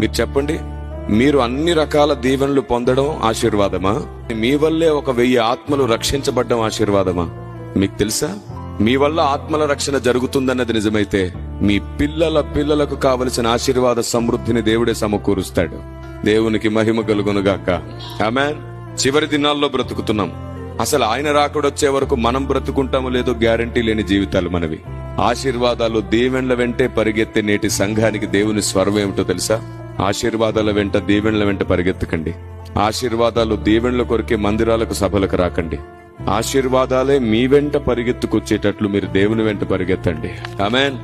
మీరు చెప్పండి మీరు అన్ని రకాల దీవెనలు పొందడం ఆశీర్వాదమా? మీ వల్లే ఒక వెయ్యి ఆత్మలు రక్షించబడ్డం ఆశీర్వాదమా? మీకు తెలుసా? మీ వల్ల ఆత్మల రక్షణ జరుగుతుందన్నది నిజమైతే మీ పిల్లల పిల్లలకు కావలసిన ఆశీర్వాద సమృద్ధిని దేవుడే సమకూరుస్తాడు. దేవునికి మహిమ కలుగునుగాక. ఆమెన్. చివరి దినాల్లో బ్రతుకుతున్నాం. అసలు ఆయన రాకడొచ్చే వరకు మనం బ్రతుకుంటామో లేదో గ్యారంటీ లేని జీవితాలు మనవి. ఆశీర్వాదాలు దీవెన్ల వెంటే పరిగెత్తే నేటి సంఘానికి దేవుని స్వరం ఏమిటో తెలుసా? ఆశీర్వాదాల వెంట దీవెన్ల వెంట పరిగెత్తకండి. ఆశీర్వాదాలు దీవెన్ల కొరికే మందిరాలకు సభలకు రాకండి. ఆశీర్వాదాలే మీ వెంట పరిగెత్తుకొచ్చేటట్లు మీరు దేవుని వెంట పరిగెత్తండి. ఆమెన్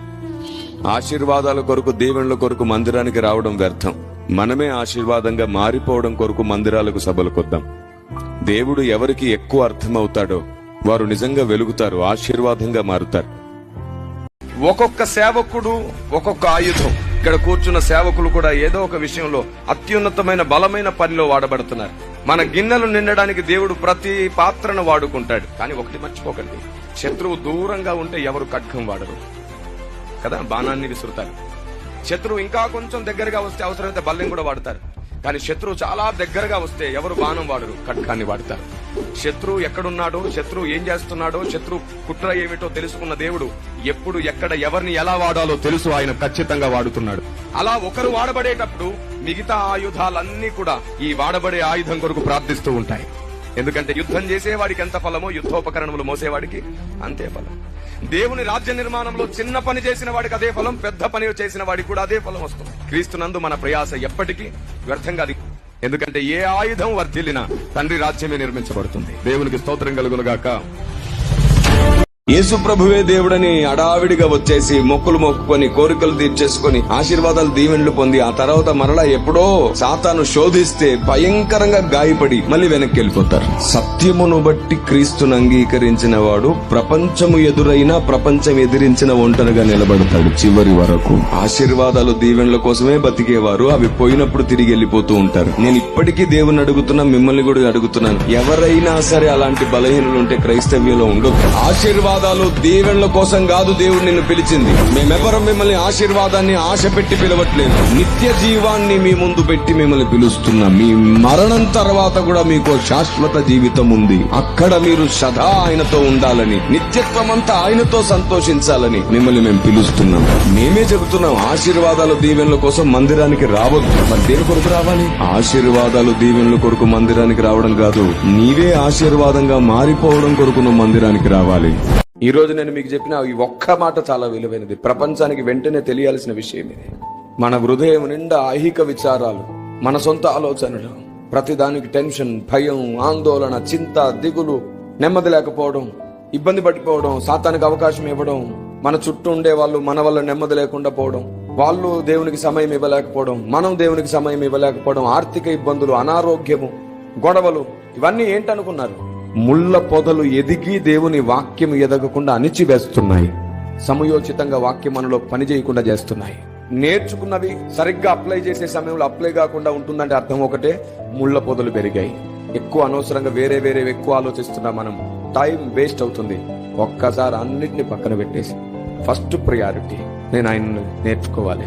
ఆశీర్వాదాల కొరకు దీవెనల కొరకు మందిరానికి రావడం వ్యర్థం. మనమే ఆశీర్వాదంగా మారిపోవడం కొరకు మందిరాలకు సభలకొద్దాం దేవుడు ఎవరికి ఎక్కువ అర్థమవుతాడో వారు నిజంగా వెలుగుతారు ఆశీర్వాదంగా మారుతారు. ఒక్కొక్క సేవకుడు ఒక్కొక్క ఆయుధం. ఇక్కడ కూర్చున్న సేవకులు కూడా ఏదో ఒక విషయంలో అత్యున్నతమైన బలమైన పనిలో వాడబడుతున్నారు. మన గిన్నెలు నిండడానికి దేవుడు ప్రతి పాత్రను వాడుకుంటాడు. కానీ ఒకటి మర్చిపోకండి. శత్రువు దూరంగా ఉంటే ఎవరు ఖడ్గం వాడరు. కదా? బాణాన్ని విసురుతారు. శత్రువు ఇంకా కొంచెం దగ్గరగా వస్తే అవసరమైతే బల్లెం కూడా వాడతారు. కానీ శత్రువు చాలా దగ్గరగా వస్తే ఎవరు బాణం వాడరు ఖడ్గాన్ని వాడతారు. శత్రువు ఎక్కడున్నాడో శత్రువు ఏం చేస్తున్నాడో శత్రువు కుట్ర ఏమిటో తెలుసుకున్న దేవుడు ఎప్పుడు ఎక్కడ ఎవరిని ఎలా వాడాలో తెలుసు ఆయన ఖచ్చితంగా వాడుతున్నాడు. అలా ఒకరు వాడబడేటప్పుడు మిగతా ఆయుధాలన్నీ కూడా ఈ వాడబడే ఆయుధం కొరకు ప్రార్థిస్తూ ఉంటాయి. ఎందుకంటే యుద్ధం చేసేవాడికి ఎంత ఫలమో యుద్ధోపకరణములు మోసేవాడికి అంతే ఫలం. దేవుని రాజ్య నిర్మాణంలో చిన్న పని చేసిన వాడికి అదే ఫలం పెద్ద పని చేసిన వాడికి కూడా అదే ఫలం వస్తుంది. క్రీస్తునందు మన ప్రయాస ఎప్పటికీ వ్యర్థంగా అది ఎందుకంటే ఏ ఆయుధం వర్ధిల్లినా తండ్రి రాజ్యమే నిర్మించబడుతుంది. దేవునికి స్తోత్రం కలుగునుగాక. యేసు ప్రభువే దేవుడని అడావిడిగా వచ్చేసి మొక్కులు మొక్కుకొని కోరికలు తీర్చేసుకొని ఆశీర్వాదాలు దీవెనలు పొంది ఆ తర్వాత మరలా ఎప్పుడో సాతాను శోధిస్తే భయంకరంగా గాయపడి మళ్ళీ వెనక్కి వెళ్ళిపోతారు. సత్యమును బట్టి క్రీస్తును అంగీకరించిన వాడు ప్రపంచము ఎదురైనా ప్రపంచం ఎదిరించిన ఒంటరిగా నిలబడతాడు. చివరి వరకు ఆశీర్వాదాలు దీవెనల కోసమే బతికేవారు. అవి పోయినప్పుడు తిరిగి వెళ్ళిపోతూ ఉంటారు. నేను ఇప్పటికీ దేవుని అడుగుతున్నా మిమ్మల్ని కూడా అడుగుతున్నాను. ఎవరైనా సరే అలాంటి బలహీనలు ఉంటే క్రైస్తవ్యంలో ఆశీర్వాద ఆశీర్వాదాలు దీవెనల కోసం కాదు దేవుడు నిన్ను పిలిచింది. మేమెవరం మిమ్మల్ని ఆశీర్వాదాన్ని ఆశ పెట్టి పిలవట్లేదు. నిత్య జీవాన్ని మీ ముందు పెట్టి మిమ్మల్ని పిలుస్తున్నాం మీ మరణం తర్వాత కూడా మీకు శాశ్వత జీవితం ఉంది. అక్కడ మీరు సదా ఆయనతో ఉండాలని నిత్యత్వం అంతా ఆయనతో సంతోషించాలని మిమ్మల్ని మేము పిలుస్తున్నాం. మేమే చెబుతున్నాం ఆశీర్వాదాలు దీవెనల కోసం మందిరానికి రావద్దు. మరి దేని కొరకు రావాలి. ఆశీర్వాదాలు దీవెనల కొరకు మందిరానికి రావడం కాదు. నీవే ఆశీర్వాదంగా మారిపోవడం కొరకు నువ్వు మందిరానికి రావాలి. ఈ రోజు నేను మీకు చెప్పిన ఈ ఒక్క మాట చాలా విలువైనది. ప్రపంచానికి వెంటనే తెలియాల్సిన విషయం ఇది. మన హృదయం నిండా ఐహిక విచారాలు మన సొంత ఆలోచనలు ప్రతిదానికి టెన్షన్ భయం ఆందోళన చింత దిగులు నెమ్మది లేకపోవడం ఇబ్బంది పడిపోవడం సాతానికి అవకాశం ఇవ్వడం మన చుట్టూ ఉండే వాళ్ళు మన వల్ల నెమ్మది లేకుండా పోవడం వాళ్ళు దేవునికి సమయం ఇవ్వలేకపోవడం మనం దేవునికి సమయం ఇవ్వలేకపోవడం ఆర్థిక ఇబ్బందులు అనారోగ్యము గొడవలు ఇవన్నీ ఏంటనుకున్నారు? ముళ్ళ పొదలు ఎదిగి దేవుని వాక్యం ఎదగకుండా అణిచివేస్తున్నాయి. సమయోచితంగా వాక్యం మనలో పని చేయకుండా చేస్తున్నాయి. నేర్చుకున్నవి సరిగ్గా అప్లై చేసే సమయంలో అప్లై కాకుండా ఉంటుందంటే అర్థం ఒకటే ముళ్ళ పొదలు పెరిగాయి. ఎక్కువ అనవసరంగా వేరే వేరే ఎక్కువ ఆలోచిస్తున్నా మనం. టైం వేస్ట్ అవుతుంది. ఒక్కసారి అన్నిటిని పక్కన పెట్టేసి ఫస్ట్ ప్రయారిటీ నేను ఆయన నేర్చుకోవాలి.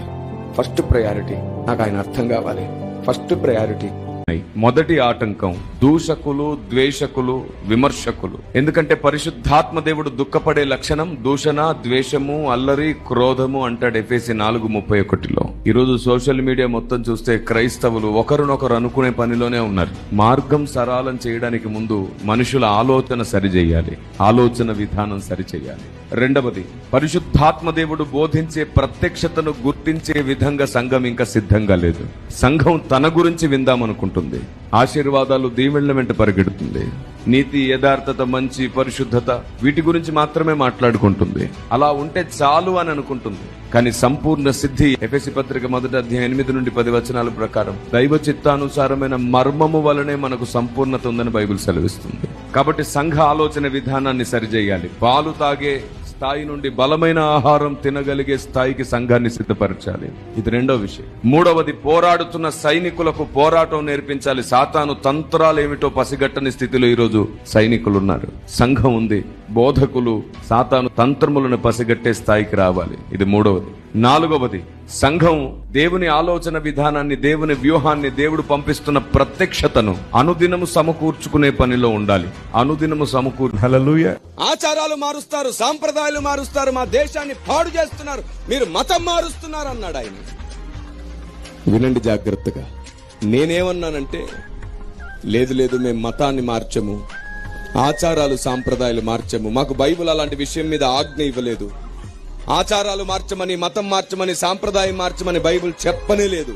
ఫస్ట్ ప్రయారిటీ నాకు ఆయన అర్థం కావాలి. ఫస్ట్ ప్రయారిటీ మొదటి ఆటంకం దూషకులు ద్వేషకులు విమర్శకులు. ఎందుకంటే పరిశుద్ధాత్మ దేవుడు దుఃఖపడే లక్షణం దూషణ ద్వేషము అల్లరి క్రోధము అంటాడు ఎఫేసి నాలుగు ముప్పై ఒకటిలో. ఈరోజు సోషల్ మీడియా మొత్తం చూస్తే క్రైస్తవులు ఒకరినొకరు అనుకునే పనిలోనే ఉన్నారు. మార్గం సరళం చేయడానికి ముందు మనుషుల ఆలోచన సరిచేయాలి. ఆలోచన విధానం సరిచేయాలి. రెండవది పరిశుద్ధాత్మ దేవుడు బోధించే ప్రత్యక్షతను గుర్తించే విధంగా సంఘం ఇంకా సిద్ధంగా లేదు. సంఘం తన గురించి విందామనుకుంటుంది ఆశీర్వాదాలు దీవెళ్ళ వెంట పరిగెడుతుంది. నీతి యథార్థత మంచి పరిశుద్ధత వీటి గురించి మాత్రమే మాట్లాడుకుంటుంది. అలా ఉంటే చాలు అని అనుకుంటుంది. కానీ సంపూర్ణ సిద్ధి ఎఫ్ఎసి పత్రిక మొదటి అధ్యాయం ఎనిమిది నుండి పది వచనాల ప్రకారం దైవ చిత్తానుసారమైన మర్మము వలనే మనకు సంపూర్ణత ఉందని బైబిల్ సెలవిస్తుంది. కాబట్టి సంఘ ఆలోచన విధానాన్ని సరిచేయాలి. పాలు తాగే స్థాయి నుండి బలమైన ఆహారం తినగలిగే స్థాయికి సంఘాన్ని సిద్ధపరచాలి. ఇది రెండో విషయం. మూడవది పోరాడుతున్న సైనికులకు పోరాటం నేర్పించాలి. సాతాను తంత్రాలు ఏమిటో పసిగట్టని స్థితిలో ఈరోజు సైనికులు ఉన్నారు సంఘం ఉంది బోధకులు సాతాను తంత్రములను పసిగట్టే స్థాయికి రావాలి. ఇది మూడవది. నాలుగవది సంఘం దేవుని ఆలోచన విధానాన్ని దేవుని వ్యూహాన్ని దేవుడు పంపిస్తున్న ప్రత్యక్షతను అనుదినము సమకూర్చుకునే పనిలో ఉండాలి. అనుదినము సమకూర్ Hallelujah. ఆచారాలు మారుస్తారు సాంప్రదాయాలు మారుస్తారు మా దేశాన్ని పాడు చేస్తున్నారు మీరు మతం మారుస్తున్నారు అన్నాడు ఆయన. వినండి జాగ్రత్తగా. నేనేమన్నానంటే లేదు లేదు మేము మతాన్ని మార్చము ఆచారాలు సాంప్రదాయాలు మార్చము మాకు బైబిల్ అలాంటి విషయం మీద ఆజ్ఞ ఇవ్వలేదు. ఆచారాలు మార్చమని మతం మార్చమని సాంప్రదాయం మార్చమని బైబిల్ చెప్పనే లేదు.